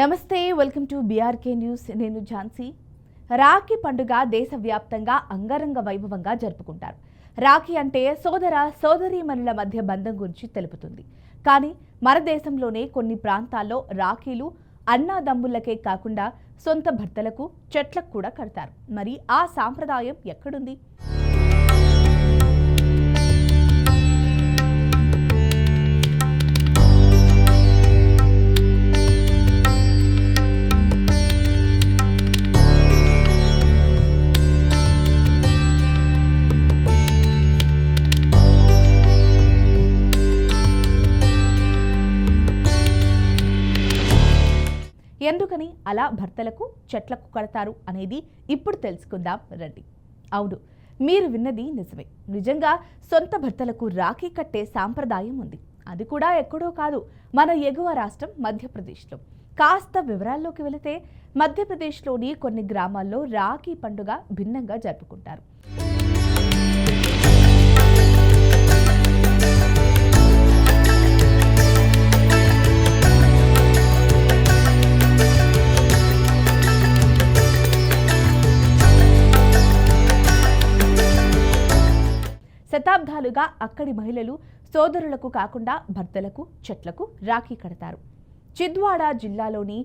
నమస్తే welcome to BRK news నేను ఝాన్సీ. రాఖీ పండుగ దేశవ్యాప్తంగా అంగరంగ వైభవంగా జరుపుకుంటారు. రాఖీ అంటే సోదర సోదరీమణుల మధ్య బంధం గురించి తెలుపుతుంది. కానీ మన దేశంలోనే కొన్ని ప్రాంతాల్లో రాఖీలు అన్నాదమ్ములకే కాకుండా సొంత భర్తలకు చెట్లకు కూడా కడతారు. మరి ఆ సాంప్రదాయం ఎక్కడుంది? ఎందుకని అలా భర్తలకు చెట్లకు కడతారు అనేది ఇప్పుడు తెలుసుకుందాం రండి. అవును మీరు విన్నది నిజమే. నిజంగా సొంత భర్తలకు రాఖీ కట్టే సాంప్రదాయం ఉంది. అది కూడా ఎక్కడో కాదు మన ఎగువ రాష్ట్రం మధ్యప్రదేశ్లో. కాస్త వివరాల్లోకి వెళితే మధ్యప్రదేశ్లోని కొన్ని గ్రామాల్లో రాఖీ పండుగ భిన్నంగా జరుపుకుంటారు. శతాబ్దాలుగా అక్కడి మహిళలు సోదరులకు కాకుండా భర్తలకు చెట్లకు రాఖీ కడతారు. చిద్వాడ జిల్లాలోని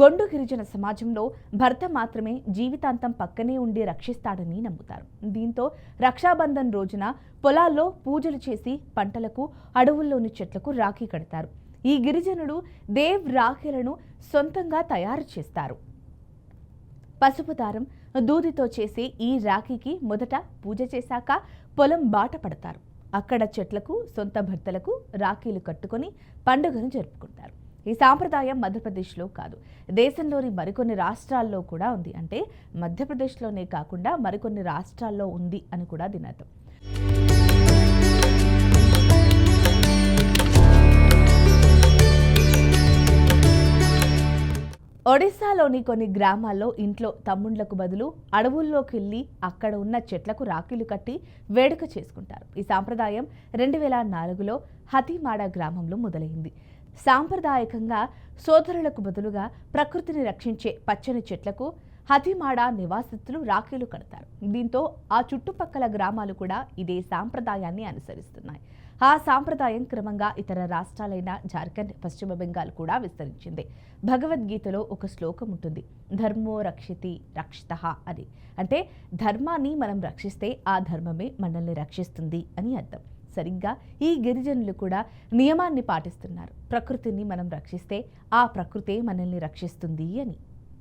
గొండు గిరిజన సమాజంలో భర్త మాత్రమే జీవితాంతం పక్కనే ఉండి రక్షిస్తాడని నమ్ముతారు. దీంతో రక్షాబంధన్ రోజున పొలాల్లో పూజలు చేసి పంటలకు అడవుల్లోని చెట్లకు రాఖీ కడతారు. ఈ గిరిజనుడు దేవ్ రాఖీలను సొంతంగా తయారు చేస్తారు. పసుపు దారం దూదితో చేసే ఈ రాఖీకి మొదట పూజ చేశాక పొలం బాట పడతారు. అక్కడ చెట్లకు సొంత భర్తలకు రాఖీలు కట్టుకొని పండుగను జరుపుకుంటారు. ఈ సాంప్రదాయం మధ్యప్రదేశ్లో కాదు. దేశంలోని మరికొన్ని రాష్ట్రాల్లో కూడా ఉంది. అంటే మధ్యప్రదేశ్లోనే కాకుండా మరికొన్ని రాష్ట్రాల్లో ఉంది అని కూడా దీని అర్థం ఒడిశాలోని కొన్ని గ్రామాల్లో ఇంట్లో తమ్ముళ్ళకు బదులు అడవుల్లోకి వెళ్ళి అక్కడ ఉన్న చెట్లకు రాఖీలు కట్టి వేడుక చేసుకుంటారు. ఈ సాంప్రదాయం రెండు వేల నాలుగులో హతిమాడ గ్రామంలో మొదలైంది. సాంప్రదాయకంగా సోదరులకు బదులుగా ప్రకృతిని రక్షించే పచ్చని చెట్లకు హతిమాడ నివాసితులు రాఖీలు కడతారు. దీంతో ఆ చుట్టుపక్కల గ్రామాలు కూడా ఇదే సాంప్రదాయాన్ని అనుసరిస్తున్నాయి. ఆ సాంప్రదాయం క్రమంగా ఇతర రాష్ట్రాలైన జార్ఖండ్ పశ్చిమ బెంగాల్ కూడా విస్తరించింది. భగవద్గీతలో ఒక శ్లోకం ఉంటుంది. ధర్మో రక్షితి రక్షిత అని. అంటే ధర్మాన్ని మనం రక్షిస్తే ఆ ధర్మమే మనల్ని రక్షిస్తుంది అని అర్థం. సరిగ్గా ఈ గిరిజనులు కూడా నియమాన్ని పాటిస్తున్నారు. ప్రకృతిని మనం రక్షిస్తే ఆ ప్రకృతే మనల్ని రక్షిస్తుంది అని.